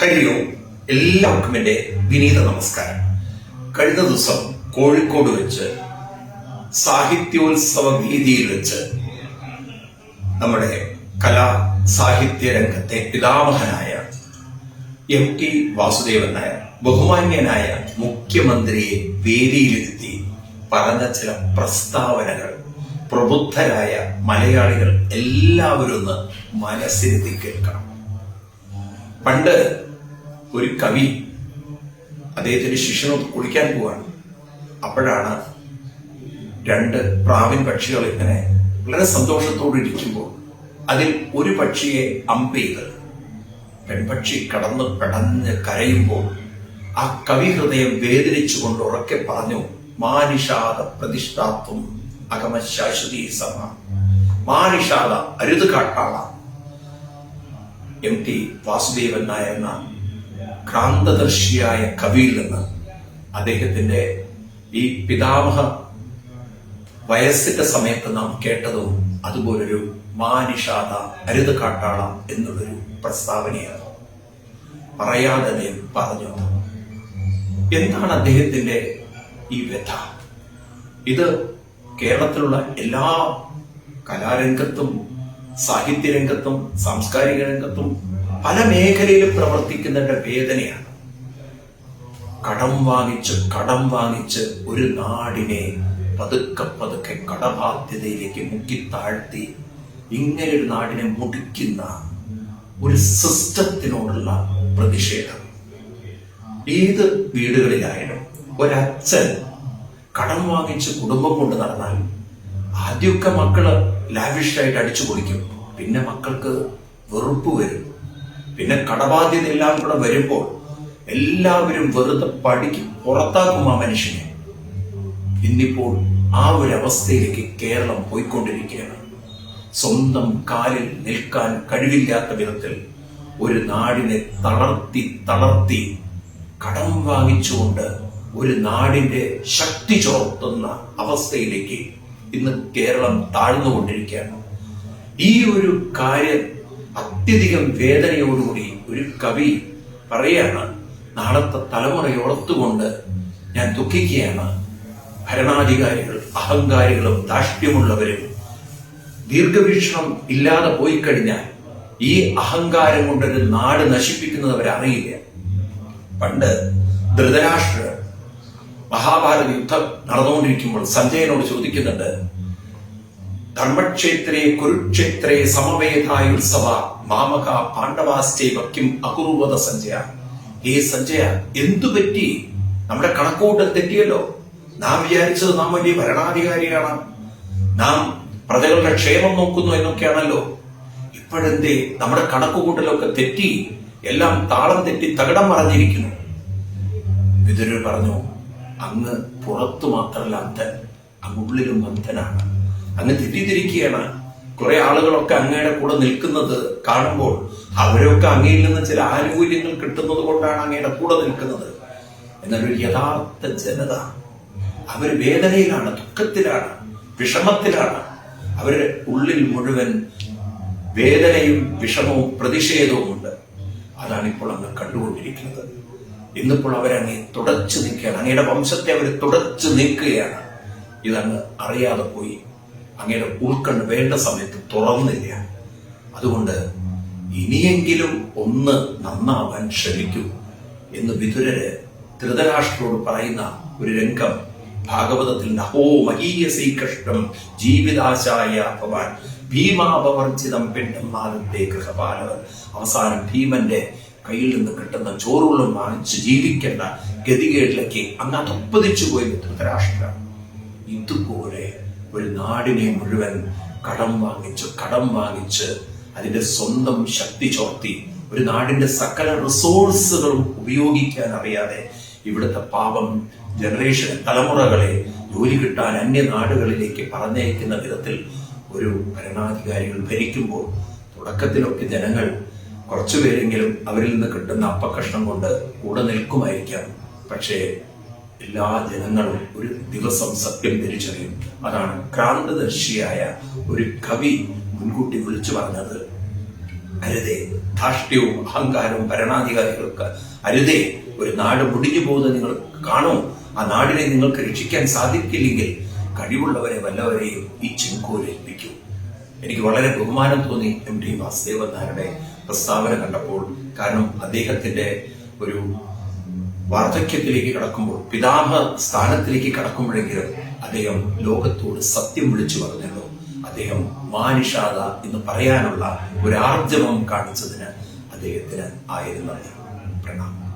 ഹരി ഓം എല്ലാവർക്കും എന്റെ വിനീത നമസ്കാരം. കഴിഞ്ഞ ദിവസം കോഴിക്കോട് വെച്ച് സാഹിത്യോത്സവ വേദിയിൽ വെച്ച് നമ്മുടെ കലാ സാഹിത്യ രംഗത്തെ പിതാമഹനായ എം ടി വാസുദേവൻ നായർ ബഹുമാന്യനായ മുഖ്യമന്ത്രിയെ വേദിയിലിരുത്തി പറഞ്ഞ ചില പ്രസ്താവനകൾ പ്രബുദ്ധരായ മലയാളികൾ എല്ലാവരും ഒന്ന് മനസ്സിരുത്തി കേൾക്കണം. പണ്ട് ഒരു കവി അദ്ദേഹത്തിന്റെ ശിഷ്യനോട് കുളിക്കാൻ പോവാണ്. അപ്പോഴാണ് രണ്ട് പ്രാവിൻ പക്ഷികൾ ഇങ്ങനെ വളരെ സന്തോഷത്തോടെ ഇരിക്കുമ്പോൾ അതിൽ ഒരു പക്ഷിയെ അമ്പെയ്ത് പെൺപക്ഷി കടന്ന് പെടഞ്ഞ് കരയുമ്പോൾ ആ കവി ഹൃദയം വേദനിച്ചുകൊണ്ട് ഉറക്കെ പറഞ്ഞു മാനിഷാദ പ്രതിഷ്ഠാത്വം അകമശാശ്വതി സമ. മാനിഷാദ അരുത് കാട്ടാള. എം ടി വാസുദേവൻ നായർ എന്ന ക്രാന്തദർശിയായ കവിയിൽ നിന്ന് അദ്ദേഹത്തിന്റെ ഈ പിതാമഹ വയസ്സിന്റെ സമയത്ത് നാം കേട്ടതും അതുപോലൊരു മാനിഷാത അരുത് കാട്ടാള എന്നുള്ളൊരു പ്രസ്താവനയാണ്. പറയാതെ പറഞ്ഞു എന്താണ് അദ്ദേഹത്തിന്റെ ഈ വ്യഥ? ഇത് കേരളത്തിലുള്ള എല്ലാ കലാരംഗത്തും സാഹിത്യരംഗത്തും സാംസ്കാരിക രംഗത്തും പല മേഖലയിലും പ്രവർത്തിക്കുന്നവരുടെ വേദനയാണ്. കടം വാങ്ങിച്ച് കടം വാങ്ങിച്ച് ഒരു നാടിനെ പതുക്കെ പതുക്കെ കടബാധ്യതയിലേക്ക് മുക്കി താഴ്ത്തി ഇങ്ങനെ ഒരു നാടിനെ മുടിക്കുന്ന ഒരു സിസ്റ്റത്തിനോടുള്ള പ്രതിഷേധം. ഏത് വീടുകളിലായാലും ഒരച്ഛൻ കടം വാങ്ങിച്ച് കുടുംബം കൊണ്ട് നടന്നാൽ ആദ്യമൊക്കെ മക്കൾ ലാവിഷായിട്ട് അടിച്ചു പൊളിക്കും. പിന്നെ മക്കൾക്ക് വെറുപ്പ് വരും. പിന്നെ കടബാധ്യത എല്ലാം കൂടെ വരുമ്പോൾ എല്ലാവരും വെറുതെ പഠിക്കും പുറത്താക്കും ആ മനുഷ്യനെ. ഇന്നിപ്പോൾ ആ ഒരു അവസ്ഥയിലേക്ക് കേരളം പോയിക്കൊണ്ടിരിക്കുകയാണ്. സ്വന്തം കാലിൽ നിൽക്കാൻ കഴിവില്ലാത്ത വിധത്തിൽ ഒരു നാടിനെ തളർത്തി തളർത്തി കടം വാങ്ങിച്ചുകൊണ്ട് ഒരു നാടിന്റെ ശക്തി ചോർത്തുന്ന അവസ്ഥയിലേക്ക് ഇന്ന് കേരളം താഴ്ന്നുകൊണ്ടിരിക്കുകയാണ്. ഈ ഒരു കാര്യം അത്യധികം വേദനയോടുകൂടി ഒരു കവി പറയാണ് നാളത്തെ തലമുറയോളത്തുകൊണ്ട് ഞാൻ ദുഃഖിക്കുകയാണ്. ഭരണാധികാരികൾ അഹങ്കാരികളും ധാഷ്ട്യമുള്ളവരും ദീർഘവീക്ഷണം ഇല്ലാതെ പോയി കഴിഞ്ഞാൽ ഈ അഹങ്കാരം കൊണ്ടൊരു നാട് നശിപ്പിക്കുന്നത് അവരറിയില്ല പണ്ട് ധൃതരാഷ്ട്ര മഹാഭാരത യുദ്ധം നടന്നുകൊണ്ടിരിക്കുമ്പോൾ സഞ്ജയനോട് ചോദിക്കുന്നുണ്ട് ധർമ്മക്ഷേത്രേ കുരുക്ഷേത്രേ സമവേദായുത്സവ മാമക പാണ്ഡവാസ്റ്റേ കിം അകുറുവത സഞ്ജയ. ഏ സഞ്ജയ എന്തു പറ്റി? നമ്മുടെ കണക്കൂട്ടൽ തെറ്റിയല്ലോ. നാം വിചാരിച്ചത് നാം വലിയ ഭരണാധികാരിയാണ് നാം പ്രജകളുടെ ക്ഷേമം നോക്കുന്നു എന്നൊക്കെയാണല്ലോ. ഇപ്പോഴെന്തേ നമ്മുടെ കണക്കുകൂട്ടലൊക്കെ തെറ്റി എല്ലാം താളം തെറ്റി തകിടം മറഞ്ഞിരിക്കുന്നു. വിതുരർ പറഞ്ഞു അങ്ങ് പുറത്തു മാത്രമല്ല അന്ധൻ അങ്ങുള്ളിലും അന്ധനാണ്. അങ്ങ് തെറ്റിദ്ധരിക്കുകയാണ്. കുറെ ആളുകളൊക്കെ അങ്ങയുടെ കൂടെ നിൽക്കുന്നത് കാണുമ്പോൾ അവരൊക്കെ അങ്ങയിൽ നിന്ന് ചില ആനുകൂല്യങ്ങൾ കിട്ടുന്നത് കൊണ്ടാണ് അങ്ങയുടെ കൂടെ നിൽക്കുന്നത്. എന്നൊരു യഥാർത്ഥ ജനത അവർ വേദനയിലാണ് ദുഃഖത്തിലാണ് വിഷമത്തിലാണ്. അവരുടെ ഉള്ളിൽ മുഴുവൻ വേദനയും വിഷമവും പ്രതിഷേധവും ഉണ്ട് അതാണ് ഇപ്പോൾ അങ്ങ് കണ്ടുകൊണ്ടിരിക്കുന്നത്. ഇന്നിപ്പോൾ അവരങ്ങെ തുടച്ചു നിൽക്കുകയാണ് അങ്ങയുടെ വംശത്തെ അവർ തുടച്ചു നിൽക്കുകയാണ് ഇതങ്ങ് അറിയാതെ പോയി. അങ്ങയുടെ ഉൾക്കണ്ണ് വേണ്ട സമയത്ത് തുറന്നില്ല. അതുകൊണ്ട് ഇനിയെങ്കിലും ഒന്ന് നന്നാവാൻ ശ്രമിക്കൂ എന്ന് വിതുരര് ധൃതരാഷ്ട്രോട് പറയുന്ന ഒരു രംഗം ഭാഗവതത്തിൽ നഹോ മഹീയ കഷ്ടം ജീവിതാശായ ഭവാൻ ഭീമാപവർജിതം പിണ്ടം ഗൃഹപാലവർ അവസാനം ഭീമന്റെ കയ്യിൽ നിന്ന് കിട്ടുന്ന ചോറുകളും വാങ്ങിച്ച് ജീവിക്കേണ്ട ഗതികേട്ടിലേക്ക് അങ്ങ് അതൊപ്പതിച്ചു പോയി ധൃതരാഷ്ട്രം ഇതുപോലെ ഒരു നാടിനെ മുഴുവൻ കടം വാങ്ങിച്ച് കടം വാങ്ങിച്ച് അതിന്റെ സ്വന്തം ശക്തി ചോർത്തി ഒരു നാടിന്റെ സകല റിസോഴ്സുകളും ഉപയോഗിക്കാൻ അറിയാതെ ഇവിടുത്തെ പാപം ജനറേഷൻ തലമുറകളെ ജോലി കിട്ടാൻ അന്യ നാടുകളിലേക്ക് പറഞ്ഞയക്കുന്ന വിധത്തിൽ ഒരു ഭരണാധികാരികൾ ഭരിക്കുമ്പോൾ തുടക്കത്തിലൊക്കെ ജനങ്ങൾ കുറച്ചുപേരെങ്കിലും അവരിൽ നിന്ന് കിട്ടുന്ന അപ്പക്കഷ്ണം കൊണ്ട് കൂടെ നിൽക്കുമായിരിക്കാം. പക്ഷേ എല്ലാ ജനങ്ങളും ഒരു ദിവസം സത്യം തിരിച്ചറിയും. അതാണ് ക്രാന്തദർശിയായ ഒരു കവി മുൻകൂട്ടി വിളിച്ചു പറഞ്ഞത്. അരുതേ ധാഷ്ട്യവും അഹങ്കാരവും ഭരണാധികാരികൾക്ക് അരുതേ ഒരു നാട് മുടിഞ്ഞു പോകുന്നത് നിങ്ങൾ കാണൂ. ആ നാടിനെ നിങ്ങൾക്ക് രക്ഷിക്കാൻ സാധിക്കില്ലെങ്കിൽ കഴിവുള്ളവരെ വല്ലവരെയും ഈ ചെങ്കോലേൽപ്പിക്കൂ എനിക്ക് വളരെ ബഹുമാനം തോന്നി എം ടി വാസുദേവൻ നായരുടെ പ്രസ്താവന കണ്ടപ്പോൾ. കാരണം അദ്ദേഹത്തിന്റെ ഒരു വാർദ്ധക്യത്തിലേക്ക് കടക്കുമ്പോൾ പിതാമ സ്ഥാനത്തിലേക്ക് കടക്കുമ്പോഴെങ്കിലും അദ്ദേഹം ലോകത്തോട് സത്യം വിളിച്ചു പറഞ്ഞല്ലോ. അദ്ദേഹം മാനുഷാത എന്ന് പറയാനുള്ള ഒരു കാണിച്ചതിന് അദ്ദേഹത്തിന് ആയിരുന്നു പ്രണാമം.